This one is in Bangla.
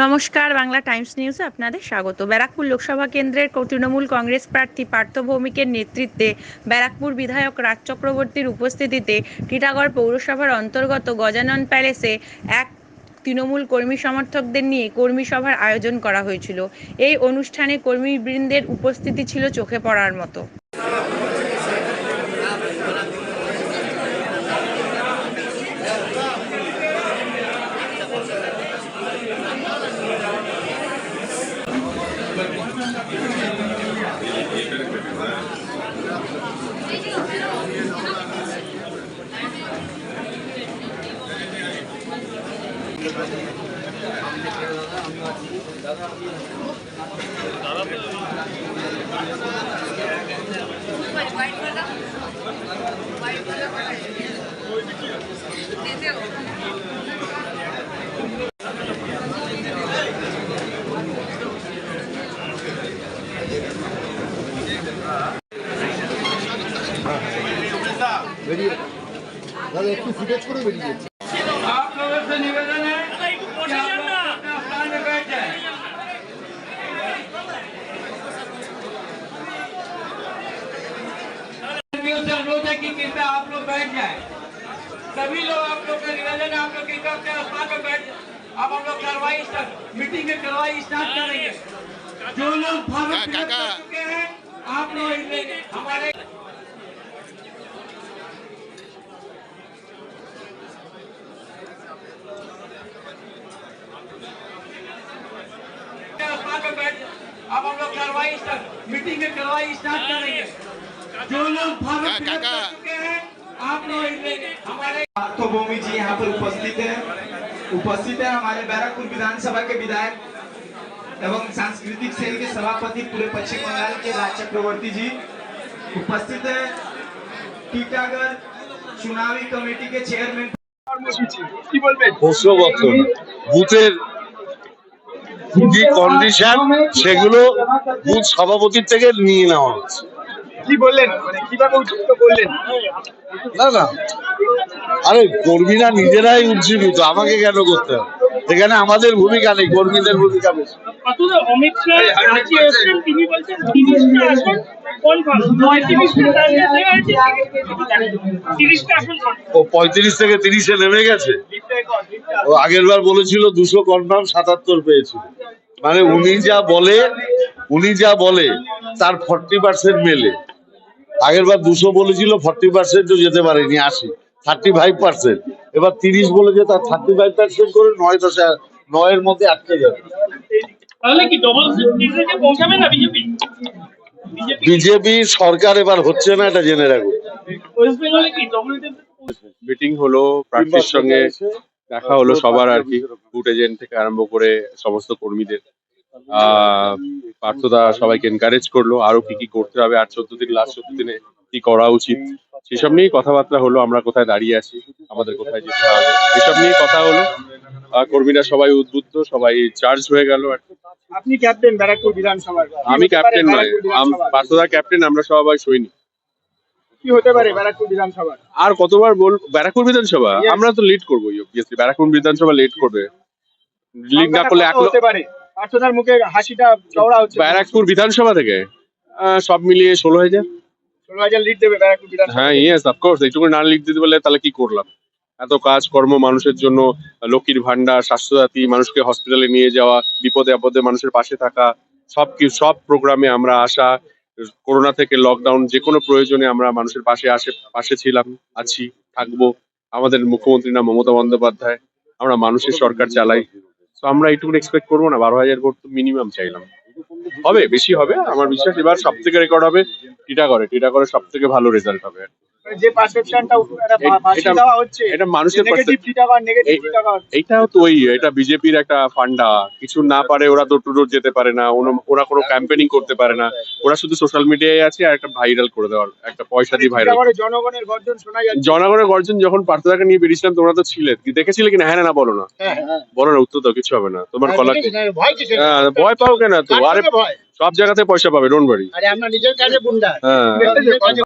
নমস্কার, বাংলা টাইমস নিউজে আপনাদের স্বাগত। ব্যারাকপুর লোকসভা কেন্দ্রের তৃণমূল কংগ্রেস প্রার্থী পার্থ ভৌমিকের নেতৃত্বে ব্যারাকপুর বিধায়ক রাজ চক্রবর্তীর উপস্থিতিতে টিটাগড় পৌরসভার অন্তর্গত গজানন প্যালেসে এক তৃণমূল কর্মী সমর্থকদের নিয়ে কর্মী সভার আয়োজন করা হয়েছিল। এই অনুষ্ঠানে কর্মীবৃন্দের উপস্থিতি ছিল চোখে পড়ার মতো। Yani hepsi süreç kuru veriyor. Hakkı ve on! सभी लोग आप लोग का निवेदन आप लोग अपने स्थान में बैठ अब हम लोग कार्रवाई मीटिंग में कार्रवाई स्टार्ट करेंगे। जो लोग फॉर्म फिलअप कर चुके हैं आप लोग हमारे अब हम लोग कार्रवाई मीटिंग में कार्रवाई स्टार्ट करेंगे। जो लोग फॉर्म फिलअप कर चुके हैं आप लोग इनमें हमारे तो भूमि जी यहाँ पर उपस्थित है उपस्थित है हमारे बैरकपुर विधानसभा के विधायक एवं सांस्कृतिक सेल के सभापति पूरे पश्चिम बंगाल के राज चक्रवर्ती जी उपस्थित है टीटागढ़ चुनावी कमेटी के चेयरमैन প্রশ্নগত বুথের কি কন্ডিশন সেগুলো বুথ সভাপতির থেকে নিয়ে নেওয়া হচ্ছে কি বললেন? মানে কীভাবে উদ্যুক্ত করলেন? না না। আরে কর্মীরা নিজেরাই উজ্জীবিত। আমাকে কেন করতে হবে? এখানে আমাদের ভূমিকা নেই কর্মীদের ভূমিকা বেশি। ও পঁয়ত্রিশ থেকে তিরিশে নেমে গেছে? ও আগের বার বলেছিল দুশো কনফার্ম সাতাত্তর পেয়েছিল। মানে উনি যা বলে উনি যা বলে তার ফর্টি পার্সেন্ট মেলে। আগের বার দুশো বলেছিল ফর্টি পার্সেন্টও যেতে পারেনি আশি। থার্টি ফাইভ পার্সেন্ট এবার তিরিশ বলেছে তার থার্টি ফাইভ পার্সেন্ট করে নয় দশে নয়ের মধ্যে আটকে যাবে। তাহলে কি ডবল পৌঁছাবে না বিজেপি? সরকার এবার হচ্ছে না এটা জেনে রাখুন ডবল মিটিং হলো প্রার্থীর সঙ্গে দেখা হলো সবার আর কি। ফুড এজেন্ট থেকে আরম্ভ করে সমস্ত কর্মীদের। আহ পার্থদা সবাইকে এনকারেজ করল আরও কি কি করতে হবে আর চোদ্দ দিন লাস্ট চোদ্দ দিনে কি করা উচিত সেসব নিয়েই কথাবার্তা হলো আমরা কোথায় দাঁড়িয়ে আছি আমাদের কোথায় যেতে হবে এসব নিয়ে কথা হলো কর্মীরা সবাই উদ্বুদ্ধ সবাই চার্জ হয়ে গেল আপনি ক্যাপ্টেন ব্যারাকপুর বিধানসভার আমি ক্যাপ্টেন নয় পার্থদা ক্যাপ্টেন আমরা সবাই সৈনিক। কি হতে পারে ব্যারাকপুর বিধানসভার? আর কতবার বল ব্যারাকপুর বিধানসভা? আমরা তো লিড করব ব্যারাকপুর বিধানসভা লিড করবে। লিড না করলে এক হতে পারে? পার্থদার মুখে হাসিটা চওড়া হচ্ছে। ব্যারাকপুর বিধানসভা থেকে? সব মিলিয়ে ষোলো হাজার। ষোলো হাজার লিড দেবে ব্যারাকপুর বিধানসভা। হ্যাঁ ইয়েস অফকোর্স এইটুকু না লিখ দিতে পারলে তাহলে কি করলাম? এত কাজ কর্ম মানুষের জন্য লক্ষ্মীর ভান্ডার স্বাস্থ্যসাথী মানুষকে হসপিটালে নিয়ে যাওয়া বিপদে আপদে মানুষের পাশে থাকা সব সব প্রোগ্রামে আমরা আসা করোনা থেকে লকডাউন যে কোনো প্রয়োজনে আমরা মানুষের পাশে আসে পাশে ছিলাম আছি থাকব। আমাদের মুখ্যমন্ত্রী নাম মমতা বন্দ্যোপাধ্যায় আমরা মানুষের সরকার চালাই। তো আমরা এইটুকু এক্সপেক্ট করব না, বারো হাজার ভোট তো মিনিমাম চাইলাম। হবে, বেশি হবে, আমার বিশ্বাস এবার সব থেকে রেকর্ড হবে টিটাগড়ে টিটাগড়ে সব থেকে ভালো রেজাল্ট হবে। যে পারসেপশনটা এটা- দেওয়া হচ্ছে এটা মানুষের এইটাও তো ওই এটা বিজেপির একটা ফান্ডা। কিছু না পারে ওরা তো টুডোর যেতে পারে না ওরা- কোনো ক্যাম্পেনিং করতে পারে না। ওরা শুধু সোশ্যাল মিডিয়ায় আছে আর একটা ভাইরাল করে দেওয়ার একটা পয়সা দিয়ে ভাইরাল জনগণের গর্জন শোনা যাচ্ছে। জনগণের গর্জন যখন পার্থদাকে নিয়ে বেরিয়েছিলাম তোমরা তো ছিলে। কি দেখেছিলে কিনা? হ্যাঁ না, বলো না। হ্যাঁ, বলো না উত্তর দাও কিছু হবে না। তোমার ভয় কিসের? হ্যাঁ, ভয় পাও কেন তো আরে সব জায়গাতে পয়সা পাবে ডোন্ট বাড়ি আরে আমরা নিজের কাজে গুন্ডা। হ্যাঁ।